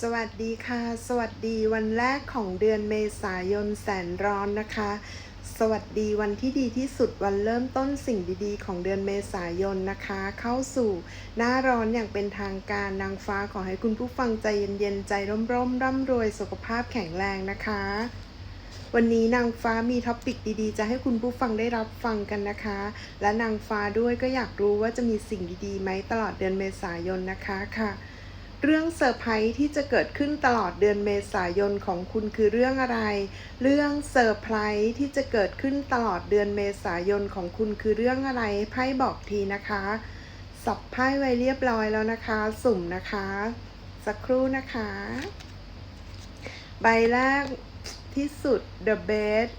สวัสดีค่ะ สวัสดีวันแรกของเดือนเมษายนแสนร้อนนะคะ สวัสดีวันที่ดีที่สุดวันเริ่มต้นสิ่งดีๆ ของเดือนเมษายนนะคะ เข้าสู่หน้าร้อนอย่างเป็นทางการนางฟ้าขอให้คุณผู้ฟังใจเย็นๆ ใจร่มๆ ร่ำรวยสุขภาพแข็งแรงนะคะ วันนี้นางฟ้ามีท็อปิกดีๆ จะให้คุณผู้ฟังได้รับฟังกันนะคะ และนางฟ้าด้วยก็อยากรู้ว่าจะมีสิ่งดีๆไหมตลอดเดือนเมษายนนะคะค่ะ เรื่องเซอร์ไพรส์ที่จะเกิดขึ้นตลอดเดือนเมษายนของคุณคือเรื่องอะไร เรื่องเซอร์ไพรส์ที่จะเกิดขึ้นตลอดเดือนเมษายนของคุณคือเรื่องอะไรไพ่บอกทีนะคะ สับไพ่ไว้เรียบร้อยแล้วนะคะ สุ่มนะคะ สักครู่นะคะ ใบแรกที่สุด The Best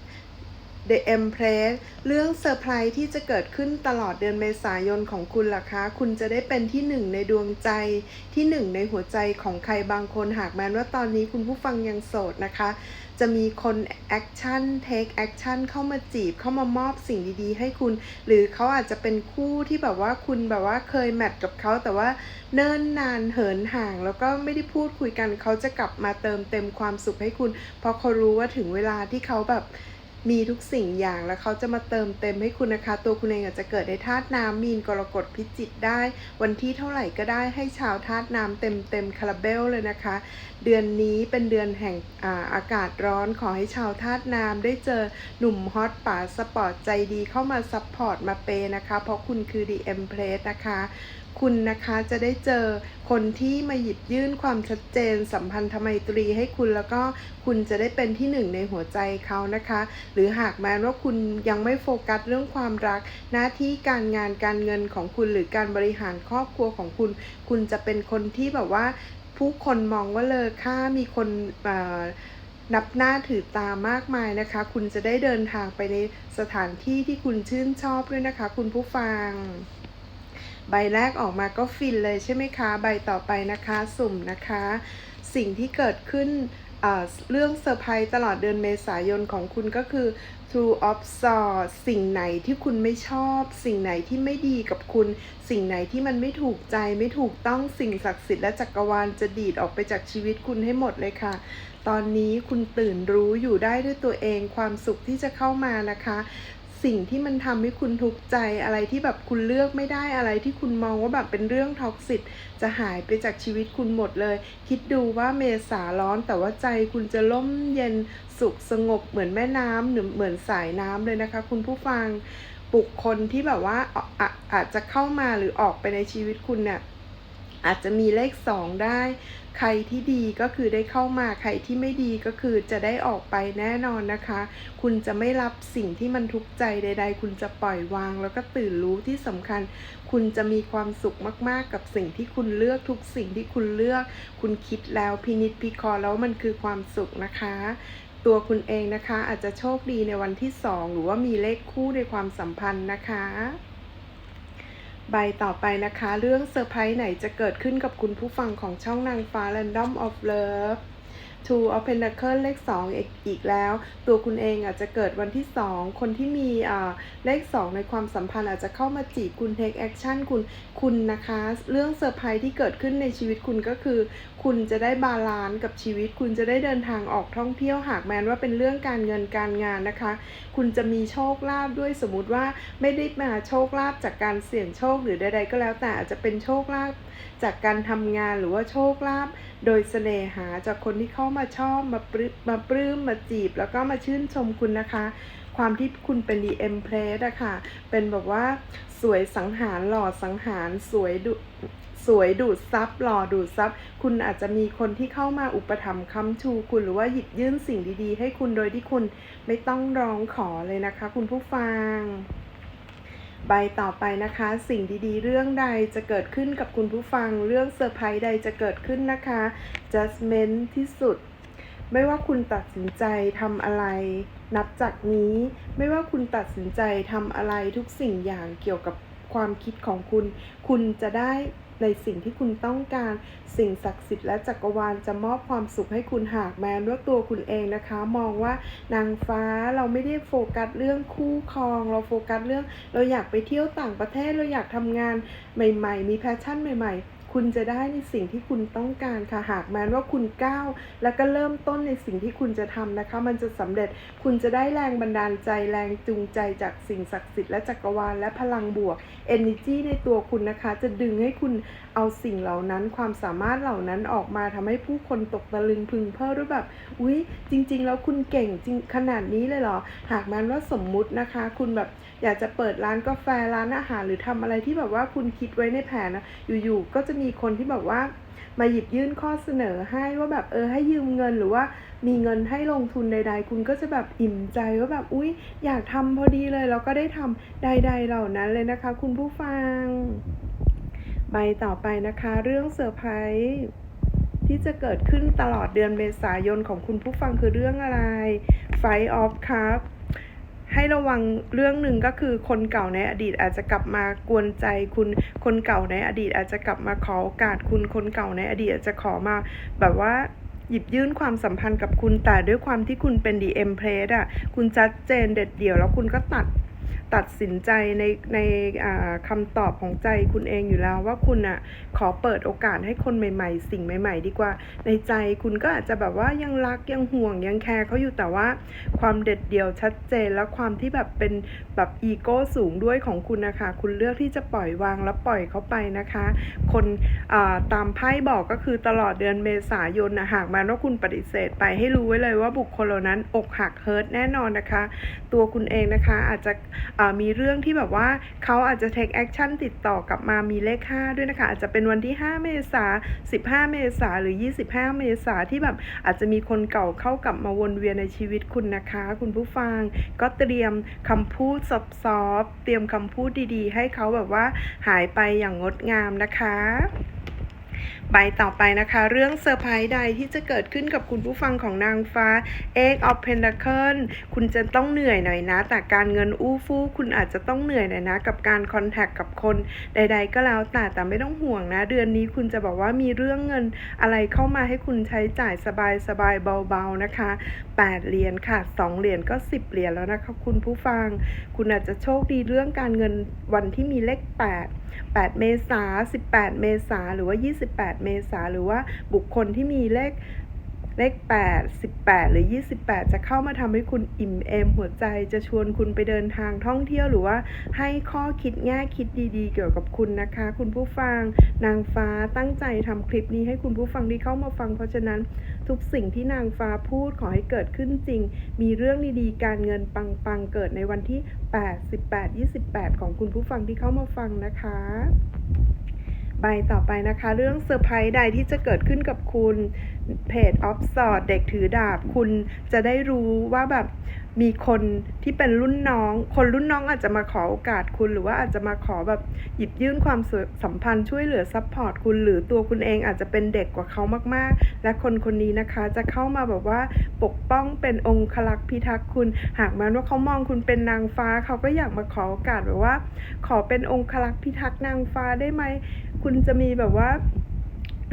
The Empress เรื่องเซอร์ไพรส์ที่จะเกิดขึ้นตลอดเดือนเมษายนของคุณล่ะคะ คุณจะได้เป็นที่หนึ่งในดวงใจ ที่หนึ่งในหัวใจของใครบางคนหากแม้ว่าตอนนี้คุณผู้ฟังยังโสดนะคะ จะมีคนแอคชั่นเทคแอคชั่นเข้ามาจีบเข้ามามอบสิ่งดีๆ ให้คุณ หรือเขาอาจจะเป็นคู่ที่แบบว่าคุณแบบว่าเคยแมทกับเขาแต่ว่าเนิ่นนานเหินห่าง แล้วก็ไม่ได้พูดคุยกันเขาจะกลับมาเติมเต็มความสุขให้คุณ เพราะเขารู้ว่าถึงเวลาที่เขาแบบ มีทุกสิ่งอย่างแล้วเขาจะมาเติมเต็มให้คุณนะคะ ตัวคุณเองอาจจะเกิดในธาตุน้ำมีนกรกฎพิจิกได้ วันที่เท่าไหร่ก็ได้ให้ชาวธาตุน้ำเต็มเต็มคาราเบลเลยนะคะ เดือนนี้เป็นเดือนแห่งอาอากาศร้อนขอให้ชาวธาตุน้ำได้เจอหนุ่มฮอตป่าสปอร์ตใจดีเข้ามาซัพพอร์ตมาเปย์นะคะ เพราะคุณคือดีเอ็มเพลสนะคะ คุณนะคะจะได้เจอคนที่มาหยิบยื่นความชัดเจน สัมพันธไมตรีให้คุณแล้วก็คุณจะได้เป็นที่หนึ่งในหัวใจเขานะคะ หรือหากแม้ว่าคุณยังไม่โฟกัสเรื่องความรัก หน้าที่การงานการเงินของคุณหรือการบริหารครอบครัวของคุณ คุณจะเป็นคนที่แบบว่า ผู้คนมองว่าเลอค่ามีคนนับหน้าถือตามากมายนะคะ คุณจะได้เดินทางไปในสถานที่ที่คุณชื่นชอบด้วยนะคะ คุณผู้ฟัง ใบแรกออกมาก็ฟินเลยใช่ไหมคะ ใบต่อไปนะคะสุ่มนะคะ สิ่งที่เกิดขึ้นเรื่องเซอร์ไพรส์ตลอดเดือนเมษายนของคุณก็คือ Two of s o r สิ่งไหนที่คุณไม่ชอบ สิ่งไหนที่ไม่ดีกับคุณ สิ่งไหนที่มันไม่ถูกใจไม่ถูกต้องสิ่งศักดิ์สิทธิ์และจักรวาลจะดีดออกไปจากชีวิตคุณให้หมดเลยค่ะ ตอนนี้คุณตื่นรู้อยู่ได้ด้วยตัวเองความสุขที่จะเข้ามานะคะ สิ่งที่มันทำให้คุณทุกข์ใจอะไรที่แบบคุณเลือกไม่ได้อะไรที่คุณมองว่าแบบเป็นเรื่องท็อกซิตจะหายไปจากชีวิตคุณหมดเลย คิดดูว่าเมษาร้อนแต่ว่าใจคุณจะล่มเย็นสุขสงบเหมือนแม่น้ำหรือเหมือนสายน้ำเลยนะคะ คุณผู้ฟังบุคคลที่แบบว่าอออาจจะเข้ามาหรือออกไปในชีวิตคุณเนี่ย อาจจะมีเลขสองได้ ใครที่ดีก็คือได้เข้ามาใครที่ไม่ดีก็คือจะได้ออกไปแน่นอนนะคะ คุณจะไม่รับสิ่งที่มันทุกข์ใจใด ๆ คุณจะปล่อยวาง แล้วก็ตื่นรู้ที่สำคัญ คุณจะมีความสุขมากๆ กับสิ่งที่คุณเลือกทุกสิ่งที่คุณเลือก คุณคิดแล้วพินิจพิคราะห์แล้วมันคือความสุขนะคะตัวคุณเองนะคะอาจจะโชคดีในวันที่สองหรือว่ามีเลขคู่ในความสัมพันธ์นะคะ ใบต่อไปนะคะ เรื่องเซอร์ไพรส์ไหนจะเกิดขึ้นกับคุณผู้ฟังของช่องนางฟ้า Random of Love Two of pentacle เลข2อีกอีกแล้ว ตัวคุณเองอาจจะเกิดวันที่ 2 คนที่มีเลข 2 ในความสัมพันธ์อาจจะเข้ามาจีบคุณ take action คุณคุณนะคะ เรื่องเซอร์ไพรส์ที่เกิดขึ้นในชีวิตคุณก็คือ คุณจะได้บาลานซ์กับชีวิต คุณจะได้เดินทางออกท่องเที่ยวหากแม้นว่าเป็นเรื่องการเงินการงานนะคะ คุณจะมีโชคลาภด้วยสมมติว่าไม่ได้มาโชคลาภจากการเสี่ยงโชคหรือใดๆก็แล้วแต่อาจจะเป็นโชคลาภ จากการทำงานหรือว่าโชคลาภโดยเสน่หาจากคนที่เข้ามาชอบมาปลื้มมาปลื้มมาจีบ แล้วก็มาชื่นชมคุณนะคะ ความที่คุณเป็นดีเอ็มเพลสอะค่ะ เป็นแบบว่าสวยสังหารหล่อสังหารสวยดุสวยดูดซับหล่อดูดซับคุณอาจจะมีคนที่เข้ามาอุปถัมภ์ค้ำชูคุณหรือว่าหยิบยื่นสิ่งดีๆ ให้คุณโดยที่คุณไม่ต้องร้องขอเลยนะคะ คุณผู้ฟัง ใบต่อไปนะคะ สิ่งดีๆ เรื่องใดจะเกิดขึ้นกับคุณผู้ฟัง เรื่องเซอร์ไพรส์ใดจะเกิดขึ้นนะคะ judgment ที่สุด ไม่ว่าคุณตัดสินใจทำอะไร นับจากนี้ ไม่ว่าคุณตัดสินใจทำอะไรทุกสิ่งอย่างเกี่ยวกับ ความคิดของคุณ คุณจะได้ในสิ่งที่คุณต้องการ สิ่งศักดิ์สิทธิ์และจักรวาลจะมอบความสุขให้คุณหากแม้ว่าตัวคุณเองนะคะ มองว่านางฟ้าเราไม่ได้โฟกัสเรื่องคู่ครอง เราโฟกัสเรื่อง เราอยากไปเที่ยวต่างประเทศเราอยากทำงานใหม่ ๆ มีแพชชั่นใหม่ ๆ คุณจะได้ในสิ่งที่คุณต้องการค่ะหากแม้ว่าคุณก้าวแล้วก็เริ่มต้นในสิ่งที่คุณจะทำนะคะ มันจะสำเร็จคุณจะได้แรงบันดาลใจแรงจูงใจจากสิ่งศักดิ์สิทธิ์และจักรวาลและพลังบวก energy ในตัวคุณนะคะ จะดึงให้คุณ เอาสิ่งเหล่านั้นความสามารถเหล่านั้นออกมาทำให้ผู้คนตกตะลึงพึงเพร่อด้วยแบบอุ๊ยจริง ๆ แล้วคุณเก่งจริงขนาดนี้เลยเหรอ หากแม้ว่าสมมุตินะคะ คุณแบบอยากจะเปิดร้านกาแฟร้านอาหารหรือทำอะไรที่แบบว่าคุณคิดไว้ในแผนนะอยู่ๆก็จะมีคนที่แบบว่ามาหยิบยื่นข้อเสนอให้ว่าแบบเออให้ยืมเงินหรือว่ามีเงินให้ลงทุนใด ๆ คุณก็จะแบบอิ่มใจว่าแบบอุ๊ย อยากทำพอดีเลยแล้วก็ได้ทำใด ๆ เหล่านั้นเลยนะคะ คุณผู้ฟัง ใบต่อไปนะคะ เรื่องเซอร์ไพรส์ที่จะเกิดขึ้นตลอดเดือนเมษายนของคุณผู้ฟังคือเรื่องอะไร Fight of Cup ให้ระวังเรื่องหนึ่งก็คือคนเก่าในอดีตอาจจะกลับมากวนใจคุณคนเก่าในอดีตอาจจะกลับมาขอโอกาสคุณคนเก่าในอดีตอาจจะขอมาแบบว่าหยิบยื่นความสัมพันธ์กับคุณแต่ด้วยความที่คุณเป็น the empress อะ คุณชัดเจนเด็ดเดี่ยวแล้วคุณก็ตัด ตัดสินใจในในคำตอบของใจคุณเองอยู่แล้วว่าคุณอะขอเปิดโอกาสให้คนใหม่ๆ สิ่งใหม่ ๆ ดีกว่า ในใจคุณก็อาจจะแบบว่ายังรักยังห่วงยังแคร์เขาอยู่แต่ว่าความเด็ดเดี่ยวชัดเจนและความที่แบบเป็นแบบอีโก้สูงด้วยของคุณนะคะ คุณเลือกที่จะปล่อยวางและปล่อยเขาไปนะคะ คนตามไพ่บอกก็คือตลอดเดือนเมษายนนะหากแม้ว่าคุณปฏิเสธไปให้รู้ไว้เลยว่าบุคคลเหล่านั้นอกหักเฮิร์ตแน่นอนนะคะ ตัวคุณเองนะคะอาจจะมีเรื่องที่แบบว่าเขาอาจจะ take action ติดต่อกลับมามีเลข 5 ด้วยนะคะ อาจจะเป็นวันที่ 5 เมษา15 เมษาหรือ 25 เมษาที่แบบอาจจะมีคนเก่าเข้ากลับมาวนเวียนในชีวิตคุณนะคะ คุณผู้ฟังก็เตรียมคำพูดซอฟๆเตรียมคำพูดดีๆ ให้เขาแบบว่าหายไปอย่างงดงามนะคะ ใบต่อไปนะคะ เรื่องเซอร์ไพรส์ใดที่จะเกิดขึ้นกับคุณผู้ฟังของนางฟ้า Egg of Pentacle คุณจะต้องเหนื่อยหน่อยนะ แต่การเงินอู้ฟู่คุณอาจจะต้องเหนื่อยหน่อยนะ กับการคอนแทคกับคนใด ๆ ก็แล้วแต่แต่ไม่ต้องห่วงนะ เดือนนี้คุณจะบอกว่ามีเรื่องเงินอะไรเข้ามาให้คุณใช้จ่ายสบายๆเบาๆนะคะ 8 เหรียญค่ะ 2 เหรียญก็ 10 เหรียญแล้วนะคะคุณผู้ฟัง คุณอาจจะโชคดีเรื่องการเงินวันที่มีเลข 8 8 เมษา18 เมษาหรือว่า 28 เมษาหรือว่าบุคคลที่มีเลข เลข 8 18 หรือ 28 จะเข้ามาทำให้คุณอิ่มเอมหัวใจ จะชวนคุณไปเดินทางท่องเที่ยวหรือว่าให้ข้อคิดแง่คิดดีๆ เกี่ยวกับคุณนะคะ คุณผู้ฟัง นางฟ้าตั้งใจทำคลิปนี้ให้คุณผู้ฟังที่เข้ามาฟัง เพราะฉะนั้นทุกสิ่งที่นางฟ้าพูดขอให้เกิดขึ้นจริง มีเรื่องดีๆ การเงินปังๆ เกิดในวันที่ 8 18 28 ของคุณผู้ฟังที่เข้ามาฟังนะคะ ไปต่อไปนะคะ เรื่องเซอร์ไพรส์ใดที่จะเกิดขึ้นกับคุณเพจออฟสอดเด็กถือดาบ คุณจะได้รู้ว่าแบบ มีคนที่เป็นรุ่นน้อง คนรุ่นน้องอาจจะมาขอโอกาสคุณ หรือว่าอาจจะมาขอแบบหยิบยื่นความสัมพันธ์ช่วยเหลือซัพพอร์ตคุณหรือตัวคุณเองอาจจะเป็นเด็กกว่าเขามากๆ และคนคนนี้นะคะจะเข้ามาแบบว่าปกป้องเป็นองค์คลักษ์พิทักษ์คุณ หากแม้ว่าเขามองคุณเป็นนางฟ้า เขาก็อยากมาขอโอกาสแบบว่า ขอเป็นองค์คลักษ์พิทักษ์นางฟ้าได้ไหมคุณจะมีแบบว่า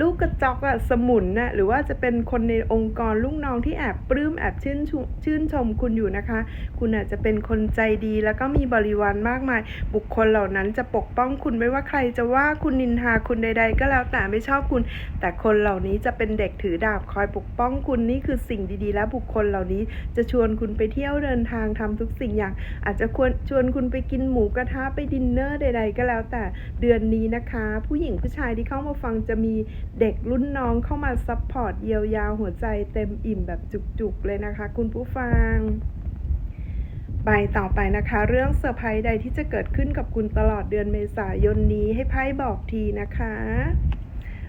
ลูกกระจอกอะสมุนนะหรือว่าจะเป็นคนในองค์กรลูกน้องที่แอบปลื้มแอบชื่นช,ชื่นชมคุณอยู่นะคะ คุณอาจจะเป็นคนใจดีแล้วก็มีบริวารมากมาย บุคคลเหล่านั้นจะปกป้องคุณไม่ว่าใครจะว่าคุณนินทาคุณใด ๆ ก็แล้วแต่ไม่ชอบคุณ แต่คนเหล่านี้จะเป็นเด็กถือดาบคอยปกป้องคุณนี่คือสิ่งดีๆ และบุคคลเหล่านี้จะชวนคุณไปเที่ยวเดินทางทำทุกสิ่งอย่าง อาจจะควรชวนคุณไปกินหมูกระทะไปดินเนอร์ใด ๆ ก็แล้วแต่เดือนนี้นะคะ ผู้หญิงผู้ชายที่เข้ามาฟังจะมี เด็กรุ่นน้องเข้ามาซัพพอร์ตเยียวยาหัวใจเต็มอิ่มแบบจุกๆ เลยนะคะ คุณผู้ฟังใบต่อไปนะคะ เรื่องเซอร์ไพรส์ใดที่จะเกิดขึ้นกับคุณตลอดเดือนเมษายนนี้ให้ไพ่บอกทีนะคะ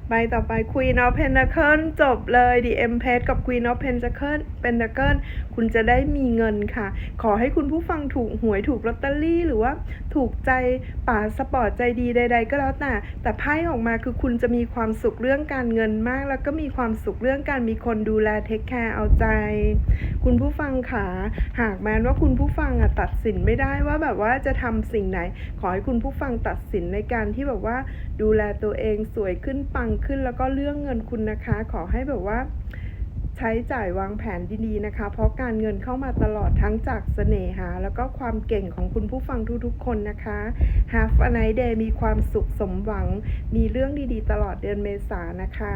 ใบต่อไป Queen of Pentacle จบเลย The Empress กับ Queen of Pentacle Pentacle คุณจะได้มีเงินค่ะ ขอให้คุณผู้ฟังถูกหวยถูกลอตเตอรี่ หรือว่าถูกใจป่าสปอร์ตใจดีใด ๆ ก็แล้วแต่ แต่ไพ่ออกมาคือคุณจะมีความสุขเรื่องการเงินมาก แล้วก็มีความสุขเรื่องการมีคนดูแลเทคแคร์เอาใจ คุณผู้ฟังค่ะหากแม้ว่าคุณผู้ฟังอะตัดสินไม่ได้ว่าแบบว่าจะทำสิ่งไหน ขอให้คุณผู้ฟังตัดสินในการที่แบบว่าดูแลตัวเองสวยขึ้นปังขึ้นแล้วก็เรื่องเงินคุณนะคะ ขอให้แบบว่า ใช้จ่ายวางแผนดีๆนะคะ เพราะการเงินเข้ามาตลอดทั้งจากเสน่หา แล้วก็ความเก่งของคุณผู้ฟังทุกๆคนนะคะ Have a nice day มีความสุขสมหวัง มีเรื่องดีๆ ตลอดเดือนเมษานะคะ